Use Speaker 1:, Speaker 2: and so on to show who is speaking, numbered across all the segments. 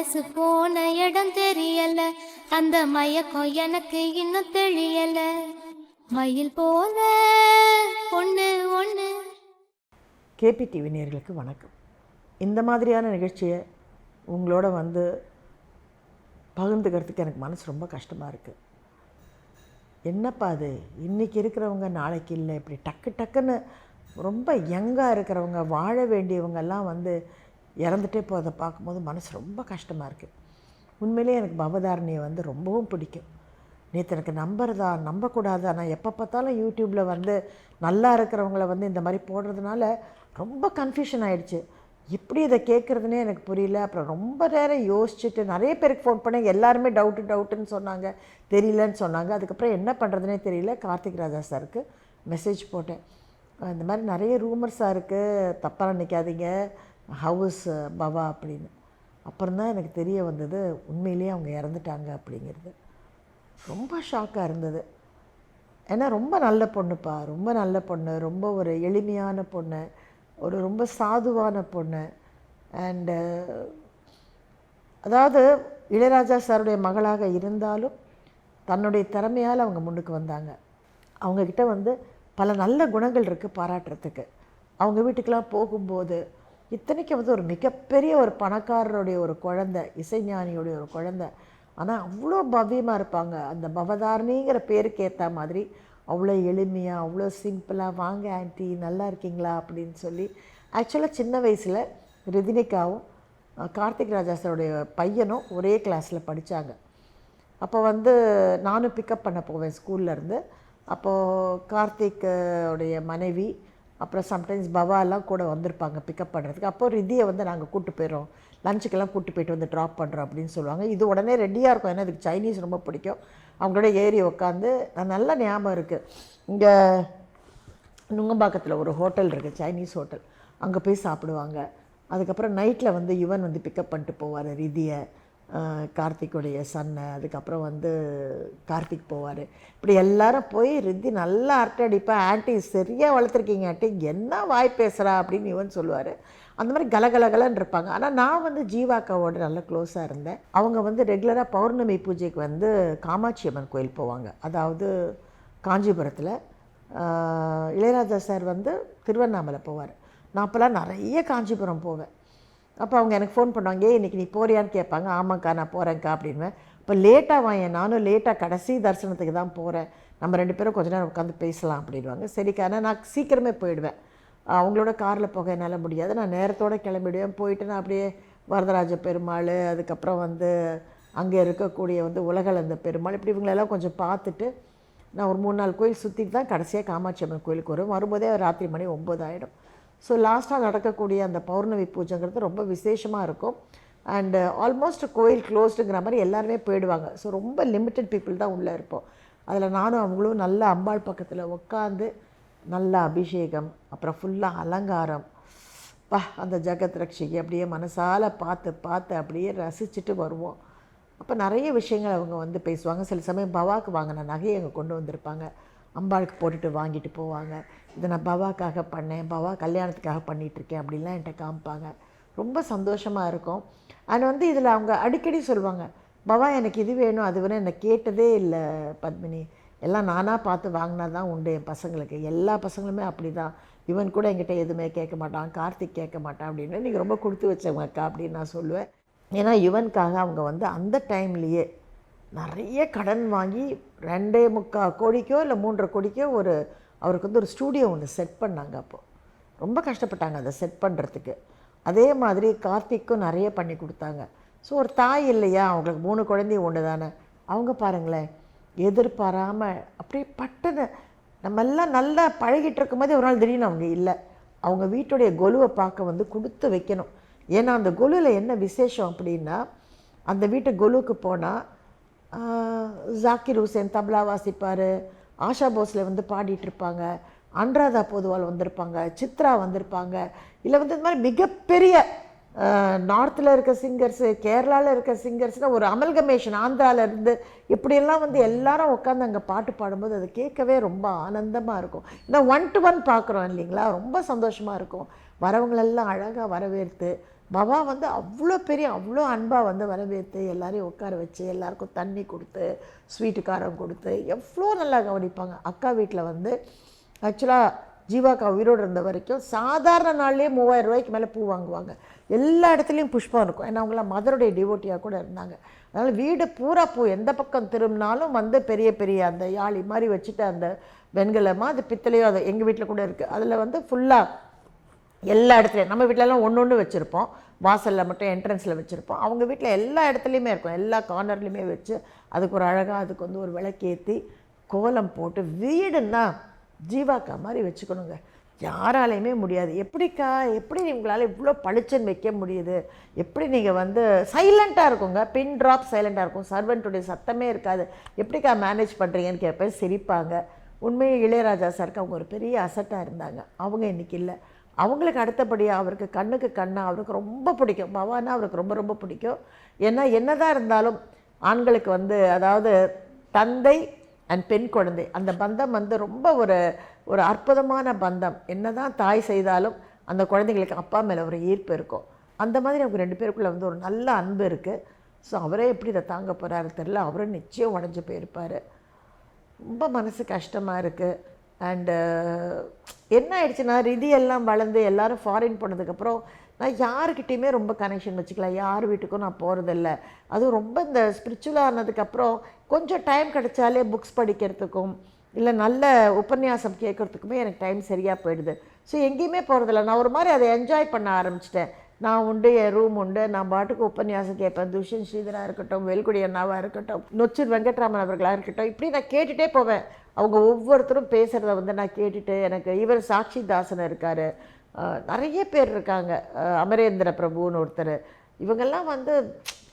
Speaker 1: மனசு போன இடம் தெரியல. அந்த மயக்கம் எனக்கு இன்னும் தெரியல மயில் போல பொண்ணு ஒண்ணு.
Speaker 2: கேபி டிவி நேர்களுக்கு வணக்கம். இந்த மாதிரியான நிகழ்ச்சியை உங்களோட வந்து பகிர்ந்துக்கிறதுக்கு எனக்கு மனசு ரொம்ப கஷ்டமாக இருக்குது என்னப்பா அது? இன்றைக்கி இருக்கிறவங்க நாளைக்கு இல்லை. இப்படி டக்கு டக்குன்னு ரொம்ப யங்காக இருக்கிறவங்க வாழ வேண்டியவங்கெல்லாம் வந்து இறந்துட்டே போகிறத பார்க்கும்போது மனசு ரொம்ப கஷ்டமாக இருக்குது உண்மையிலேயே எனக்கு பவதாரணியை வந்து ரொம்பவும் பிடிக்கும். நேற்று எனக்கு நம்புறதா நம்பக்கூடாதா நான் எப்போ பார்த்தாலும் யூடியூப்பில் வந்து நல்லா இருக்கிறவங்கள வந்து இந்த மாதிரி போடுறதுனால ரொம்ப கன்ஃபியூஷன் ஆகிடுச்சு எப்படி இதை கேட்குறதுனே எனக்கு புரியல. அப்புறம் ரொம்ப நேரம் யோசிச்சுட்டு நிறைய பேருக்கு ஃபோன் பண்ணேன். எல்லாருமே டவுட்டு டவுட்டுன்னு சொன்னாங்க. தெரியலன்னு சொன்னாங்க. அதுக்கப்புறம் என்ன பண்ணுறதுனே தெரியல. கார்த்திக் ராஜா சாருக்கு மெசேஜ் போட்டேன். இந்த மாதிரி நிறைய ரூமர்ஸாக இருக்குது தப்பாக நினைக்காதீங்க. ஹவுஸ் பவா uh, அப்படின்னு. அப்புறம் தான் எனக்கு தெரிய வந்தது உண்மையிலேயே அவங்க இறந்துட்டாங்க அப்படிங்கிறது. ரொம்ப ஷாக்காக இருந்தது. ஏன்னா ரொம்ப நல்ல பொண்ணுப்பா ரொம்ப நல்ல பொண்ணு ரொம்ப ஒரு எளிமையான பொண்ணு ஒரு ரொம்ப சாதுவான பொண்ணு. அண்டு uh, அதாவது இளையராஜா சாருடைய மகளாக இருந்தாலும் தன்னுடைய திறமையால் அவங்க முன்னுக்கு வந்தாங்க. அவங்கக்கிட்ட வந்து பல நல்ல குணங்கள் இருக்குது பாராட்டுறதுக்கு. அவங்க வீட்டுக்கெலாம் போகும்போது இத்தனைக்கும் வந்து ஒரு மிகப்பெரிய ஒரு பணக்காரருடைய ஒரு குழந்தை இசைஞானியுடைய ஒரு குழந்தை. ஆனால் அவ்வளோ பவ்யமாக இருப்பாங்க. அந்த பவதாரணிங்கிற பேருக்கு ஏற்ற மாதிரி அவ்வளோ எளிமையாக அவ்வளோ சிம்பிளாக வாங்க ஆன்ட்டி நல்லா இருக்கீங்களா? அப்படின்னு சொல்லி ஆக்சுவலாக சின்ன வயசில் ரிதினிகாவும் கார்த்திக் ராஜா சாருடைய பையனும் ஒரே கிளாஸில் படித்தாங்க அப்போ வந்து நானும் பிக்கப் பண்ண போவேன் ஸ்கூல்லேருந்து அப்போது கார்த்திக் உடைய மனைவி அப்புறம் சம்டைம்ஸ் பவாலாம் கூட வந்திருப்பாங்க பிக்கப் பண்ணுறதுக்கு அப்போ ரிதியை வந்து நாங்கள் கூப்பிட்டு போயிடுறோம். லஞ்சுக்கெல்லாம் கூப்பிட்டு போயிட்டு வந்து ட்ராப் பண்ணுறோம் அப்படின்னு சொல்லுவாங்க. இது உடனே ரெடியாக இருக்கும். ஏன்னா இதுக்கு சைனீஸ் ரொம்ப பிடிக்கும். அவங்களோட ஏறி உட்காந்து நான் நல்ல ஞாபகம் இருக்குது இங்கே நுங்கம்பாக்கத்தில் ஒரு ஹோட்டல் இருக்குது சைனீஸ் ஹோட்டல் அங்கே போய் சாப்பிடுவாங்க. அதுக்கப்புறம் நைட்டில் வந்து யுவன் வந்து பிக்கப் பண்ணிட்டு போவார் ரிதியை. கார்த்திக்குடைய சன்னை அதுக்கப்புறம் வந்து கார்த்திக் போவார். இப்படி எல்லாரும் போய் ரித்தி நல்லா அரட்டை அடிப்பேன் ஆண்டி சரியாக வளர்த்துருக்கீங்க ஆண்டி. என்ன வாய் பேசுகிறா அப்படின்னு இவன் சொல்லுவார். அந்த மாதிரி கலகலகலன்னு இருப்பாங்க. ஆனால் நான் வந்து ஜீவாக்காவோட நல்ல க்ளோஸாக இருந்தேன். அவங்க வந்து ரெகுலராக பௌர்ணமி பூஜைக்கு வந்து காமாட்சி அம்மன் கோயில் போவாங்க. அதாவது காஞ்சிபுரத்தில். இளையராஜா சார் வந்து திருவண்ணாமலை போவார். நான் அப்போல்லாம் நிறைய காஞ்சிபுரம் போவேன். அப்போ அவங்க எனக்கு ஃபோன் பண்ணுவாங்க ஏ இன்றைக்கி நீ போறியான்னு கேட்பாங்க. ஆமாக்கா நான் போகிறேன்க்கா அப்படின்வேன். இப்போ லேட்டாக வாங்க நானும் லேட்டாக கடைசி தரிசனத்துக்கு தான் போகிறேன் நம்ம ரெண்டு பேரும் கொஞ்ச நேரம் உட்காந்து பேசலாம் அப்படின்வாங்க. சரிக்கா ஆனால் நான் சீக்கிரமே போயிடுவேன். அவங்களோட காரில் போக என்னால் முடியாது. நான் நேரத்தோடு கிளம்பிடுவேன். போயிட்டு நான் அப்படியே வரதராஜ பெருமாள் அதுக்கப்புறம் வந்து அங்கே இருக்கக்கூடிய வந்து உலகளந்த பெருமாள் இப்படி இவங்களெல்லாம் கொஞ்சம் பார்த்துட்டு நான் ஒரு மூணு நாள் கோயில் சுற்றிட்டு தான் கடைசியாக காமாட்சி அம்மன் கோயிலுக்கு வரும் வரும்போதே ராத்திரி மணி ஒம்பது ஆகிடும் ஸோ லாஸ்ட்டாக நடக்கக்கூடிய அந்த பௌர்ணமி பூஜைங்கிறது ரொம்ப விசேஷமாக இருக்கும். அண்டு ஆல்மோஸ்ட் uh, கோயில் க்ளோஸ்டுங்கிற மாதிரி எல்லாருமே போயிடுவாங்க. ஸோ ரொம்ப லிமிட்டட் பீப்புள் தான் உள்ளே இருப்போம். அதில் நானும் அவங்களும் நல்ல அம்பாள் பக்கத்தில் உட்காந்து நல்ல அபிஷேகம் அப்புறம் ஃபுல்லாக அலங்காரம். பா அந்த ஜெகத் ரட்சிக்கு அப்படியே மனசால் பார்த்து பார்த்து அப்படியே ரசிச்சுட்டு வருவோம். அப்போ நிறைய விஷயங்கள் அவங்க வந்து பேசுவாங்க. சில சமயம் பவாக்கு வாங்கின நகையை அங்கே கொண்டு வந்திருப்பாங்க. அம்பாளுக்கு போட்டுட்டு வாங்கிட்டு போவாங்க. இதை நான் பவாக்காக பண்ணேன் பவா கல்யாணத்துக்காக பண்ணிகிட்ருக்கேன் அப்படிலாம் அப்படின்லாம் என்கிட்ட காமிப்பாங்க. ரொம்ப சந்தோஷமாக இருக்கும். ஆனால் வந்து இதில் அவங்க அடிக்கடி சொல்லுவாங்க பவா எனக்கு இது வேணும் அது வேணும். என்னை கேட்டதே இல்லை பத்மினி. எல்லாம் நானாக பார்த்து வாங்கினா தான் உண்டு என் பசங்களுக்கு. எல்லா பசங்களுமே அப்படி தான் இவன் கூட என்கிட்ட எதுவுமே கேட்க மாட்டான் கார்த்திக் கேட்க மாட்டான் அப்படின்னு நீங்கள் ரொம்ப கொடுத்து வச்சவங்க அக்கா அப்படின்னு நான் சொல்லுவேன். ஏன்னா யுவனுக்காக அவங்க வந்து அந்த டைம்லேயே நிறைய கடன் வாங்கி ரெண்டே முக்கால் கோடிக்கோ இல்லை மூன்றரை கோடிக்கோ ஒரு அவருக்கு வந்து ஒரு ஸ்டூடியோ ஒன்று செட் பண்ணாங்க அப்போது ரொம்ப கஷ்டப்பட்டாங்க அதை செட் பண்ணுறதுக்கு அதே மாதிரி கார்த்திக்கும் நிறைய பண்ணி கொடுத்தாங்க. ஸோ ஒரு தாய் இல்லையா? அவங்களுக்கு மூணு குழந்தையும் ஒன்று தானே அவங்க பாருங்களேன் எதிர்பாராமல் அப்படியே பட்டது நம்ம எல்லாம் நல்லா பழகிட்டு இருக்கும்போதே ஒரு நாள் திடீர்னு அவங்க இல்லை. அவங்க வீட்டுடைய கொலுவை பார்க்க வந்து கொடுத்து வைக்கணும். ஏன்னா அந்த கொலுவில் என்ன விசேஷம் அப்படின்னா அந்த வீட்டு கொலுவுக்கு போனால் ஜாக்கிர் ஹுசேன் தபலா வாசிப்பார். ஆஷா போஸ்ல வந்து பாடிட்டு இருப்பாங்க. அன்ராதா பொதுவால் வந்திருப்பாங்க. சித்ரா வந்திருப்பாங்க. இல்லை வந்து இந்த மாதிரி மிகப்பெரிய நார்த்தில் இருக்க சிங்கர்ஸு கேரளாவில் இருக்க சிங்கர்ஸ்னால் ஒரு அமல்கமேஷன் ஆந்திராவிலேருந்து இப்படியெல்லாம் வந்து எல்லாரும் உட்காந்து அங்கே பாட்டு பாடும்போது அது கேட்கவே ரொம்ப ஆனந்தமாக இருக்கும். இந்த ஒன் டு ஒன் பார்க்குறோம் இல்லைங்களா? ரொம்ப சந்தோஷமாக இருக்கும். வரவங்களெல்லாம் அழகாக வரவேற்று பவா வந்து அவ்வளோ பெரிய அவ்வளோ அன்பாக வந்து வரவேற்று எல்லாரையும் உட்கார வச்சு எல்லாருக்கும் தண்ணி கொடுத்து ஸ்வீட்டு காரம் கொடுத்து எவ்வளோ நல்லா கவனிப்பாங்க. அக்கா வீட்டில் வந்து ஆக்சுவலாக ஜீவாக்கா உயிரோடு இருந்த வரைக்கும் சாதாரண நாள்லேயே மூவாயிரம் ரூபாய்க்கு மேலே பூ வாங்குவாங்க. எல்லா இடத்துலையும் புஷ்பம் இருக்கும். ஏன்னா அவங்களாம் மதருடைய டிவோட்டியாக கூட இருந்தாங்க. அதனால் வீடு பூரா பூ. எந்த பக்கம் திரும்பினாலும் வந்து பெரிய பெரிய அந்த யாழி மாதிரி வச்சுட்டு அந்த வெண்கலமாக அது பித்தளையோ அது எங்கள் வீட்டில் கூட இருக்குது அதில் வந்து ஃபுல்லாக எல்லா இடத்துலையும். நம்ம வீட்டிலலாம் ஒன்று ஒன்று வச்சுருப்போம். வாசலில் மட்டும் என்ட்ரன்ஸில் வச்சுருப்போம். அவங்க வீட்டில் எல்லா இடத்துலையுமே இருக்கும். எல்லா கார்னர்லையுமே வச்சு அதுக்கு ஒரு அழகாக அதுக்கு வந்து ஒரு விளக்கேற்றி கோலம் போட்டு வீடுன்னா ஜீவாக்கா மாதிரி வச்சுக்கணுங்க. யாராலையுமே முடியாது. எப்படிக்கா எப்படி உங்களால் இவ்வளோ பளிச்சன் வைக்க முடியுது? எப்படி நீங்கள் வந்து சைலண்ட்டாக இருக்குங்க. பின் ட்ராப் சைலண்ட்டாக இருக்கும். சர்வெண்ட்டுடைய சத்தமே இருக்காது. எப்படிக்கா மேனேஜ் பண்ணுறீங்கன்னு கேட்பேன். சிரிப்பாங்க. உண்மையே இளையராஜா சாருக்கு அவங்க ஒரு பெரிய அசட்டாக இருந்தாங்க. அவங்க இன்னைக்கு இல்லை. அவங்களுக்கு அடுத்தபடியாக அவருக்கு கண்ணுக்கு கண்ணாக அவருக்கு ரொம்ப பிடிக்கும். பவானா அவருக்கு ரொம்ப ரொம்ப பிடிக்கும். ஏன்னா என்னதான் இருந்தாலும் ஆண்களுக்கு வந்து அதாவது தந்தை அண்ட் பெண் குழந்தை அந்த பந்தம் வந்து ரொம்ப ஒரு ஒரு அற்புதமான பந்தம். என்னதான் தாய் செய்தாலும் அந்த குழந்தைங்களுக்கு அப்பா மேலே ஒரு ஈர்ப்பு இருக்கும். அந்த மாதிரி அவங்க ரெண்டு பேருக்குள்ளே வந்து ஒரு நல்ல அன்பு இருக்குது ஸோ அவரே எப்படி இதை தாங்க போகிறாரு தெரில அவரும் நிச்சயம் உடஞ்சி போயிருப்பார். ரொம்ப மனசு கஷ்டமாக இருக்குது அண்டு uh, என்ன ஆயிடுச்சுன்னா ரிதி எல்லாம் வளர்ந்து எல்லாரும் ஃபாரின் போனதுக்கப்புறம் நான் யாருக்கிட்டேயுமே ரொம்ப கனெக்ஷன் வச்சுக்கலாம் யார் வீட்டுக்கும் நான் போகிறதில்ல அதுவும் ரொம்ப இந்த ஸ்பிரிச்சுவலாக ஆனதுக்கப்புறம் கொஞ்சம் டைம் கிடைச்சாலே புக்ஸ் படிக்கிறதுக்கும் இல்லை நல்ல உபன்யாசம் கேட்குறதுக்குமே எனக்கு டைம் சரியாக போயிடுது. ஸோ எங்கேயுமே போகிறதில்ல நான் ஒரு மாதிரி அதை என்ஜாய் பண்ண ஆரம்பிச்சிட்டேன். நான் உண்டு என் ரூம் உண்டு. நான் பாட்டுக்கு உபன்யாசம் கேட்பேன். துஷன் ஸ்ரீதராக இருக்கட்டும் வெல்குடி அண்ணாவாக இருக்கட்டும் நொச்சூர் வெங்கட்ராமன் அவர்களாக இருக்கட்டும். இப்படி நான் கேட்டுகிட்டே போவேன். அவங்க ஒவ்வொருத்தரும் பேசுகிறத வந்து நான் கேட்டுட்டு எனக்கு இவர் சாட்சி தாசன் இருக்கார். நிறைய பேர் இருக்காங்க. அமரேந்திர பிரபுன்னு ஒருத்தர். இவங்கெல்லாம் வந்து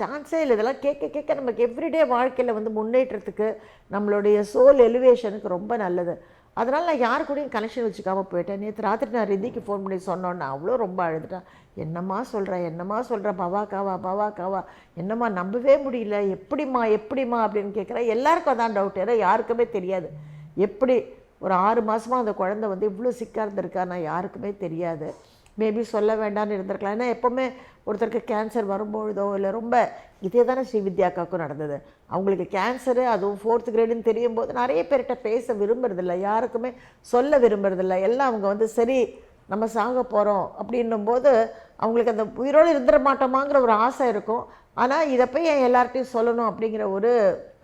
Speaker 2: சான்ஸே இல்லை. இதெல்லாம் கேட்க கேட்க நமக்கு எவ்ரிடே வாழ்க்கையில் வந்து முன்னேற்றத்துக்கு நம்மளுடைய சோல் எலிவேஷனுக்கு ரொம்ப நல்லது. அதனால் நான் யாரு கூடயும் கனெக்ஷன் வச்சுக்காமல் போயிட்டேன். நேற்று ராத்திரி நான் ரிதிக்கு ஃபோன் பண்ணி சொன்னோன்னா அவ்வளோ ரொம்ப அழுதுட்டேன் என்னம்மா சொல்கிறேன் என்னம்மா சொல்கிறேன் பவாக்காவா பவாக்காவா என்னம்மா நம்பவே முடியல. எப்படிம்மா எப்படிம்மா? அப்படின்னு கேட்குறேன் எல்லாருக்கும் அதான் டவுட் ஏன்னா யாருக்குமே தெரியாது. எப்படி ஒரு ஆறு மாதமாக அந்த குழந்தை வந்து இவ்வளோ சிக்காக இருந்திருக்கான்னா யாருக்குமே தெரியாது. மேபி சொல்ல வேண்டாம்னு இருந்திருக்கலாம். ஏன்னா எப்போவுமே ஒருத்தருக்கு கேன்சர் வரும்பொழுதோ இல்லை ரொம்ப இதே தானே ஸ்ரீவித்யாக்காக்கும் நடந்தது. அவங்களுக்கு கேன்சரு அதுவும் ஃபோர்த் கிரேடுன்னு தெரியும் போது நிறைய பேர்கிட்ட பேச விரும்புறதில்ல. யாருக்குமே சொல்ல விரும்புறதில்ல. எல்லாம் அவங்க வந்து சரி நம்ம சாக போகிறோம் அப்படின்னும் போது அவங்களுக்கு அந்த உயிரோடு இருந்துட மாட்டோமாங்கிற ஒரு ஆசை இருக்கும். ஆனால் இதை போய் என் எல்லார்ட்டையும் சொல்லணும் அப்படிங்கிற ஒரு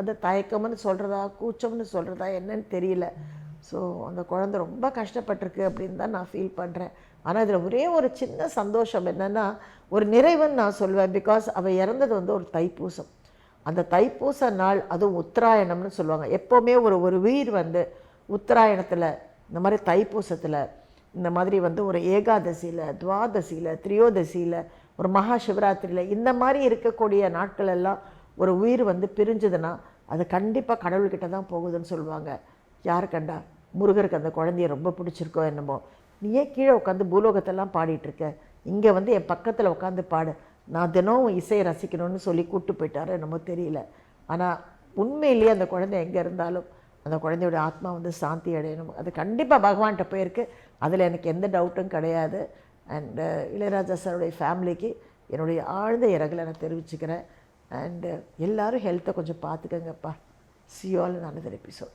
Speaker 2: அந்த தயக்கம்னு சொல்கிறதா கூச்சம்னு சொல்கிறதா என்னன்னு தெரியல. ஸோ அந்த குழந்தை ரொம்ப கஷ்டப்பட்டிருக்கு அப்படின்னு தான் நான் ஃபீல் பண்ணுறேன் ஆனால் இதில் ஒரே ஒரு சின்ன சந்தோஷம் என்னென்னா ஒரு நிறைவுன்னு நான் சொல்லுவேன் பிகாஸ் அவள் இறந்தது வந்து ஒரு தைப்பூசம். அந்த தைப்பூச நாள் அதுவும் உத்தராயணம்னு சொல்லுவாங்க. எப்போவுமே ஒரு ஒரு உயிர் வந்து உத்தராயணத்தில் இந்த மாதிரி தைப்பூசத்தில் இந்த மாதிரி வந்து ஒரு ஏகாதசியில் துவாதசியில் திரியோதசியில் ஒரு மகா சிவராத்திரியில் இந்த மாதிரி இருக்கக்கூடிய நாட்கள் எல்லாம் ஒரு உயிர் வந்து பிரிஞ்சுதுன்னா அது கண்டிப்பாக கடவுள்கிட்ட தான் போகுதுன்னு சொல்லுவாங்க. யார் கண்டா? முருகருக்கு அந்த குழந்தைய ரொம்ப பிடிச்சிருக்கோ என்னமோ. நீ ஏன் கீழே உட்காந்து பூலோகத்தெல்லாம் பாடிட்டுருக்க. இங்கே வந்து என் பக்கத்தில் உட்காந்து பாடு. நான் தினமும் இசையை ரசிக்கணும்னு சொல்லி கூப்பிட்டு போயிட்டாரு என்னமோ தெரியல. ஆனால் உண்மையிலேயே அந்த குழந்தை எங்கே இருந்தாலும் அந்த குழந்தையோட ஆத்மா வந்து சாந்தி அடையணும். அது கண்டிப்பாக பகவான்கிட்ட போயிருக்கு. அதில் எனக்கு எந்த டவுட்டும் கிடையாது. அண்டு uh, இளையராஜா சாருடைய ஃபேமிலிக்கு என்னுடைய ஆழ்ந்த இறகலை நான் தெரிவிச்சுக்கிறேன். அண்டு எல்லோரும் ஹெல்த்தை கொஞ்சம் பார்த்துக்கங்கப்பா சியோல் நல்லது episode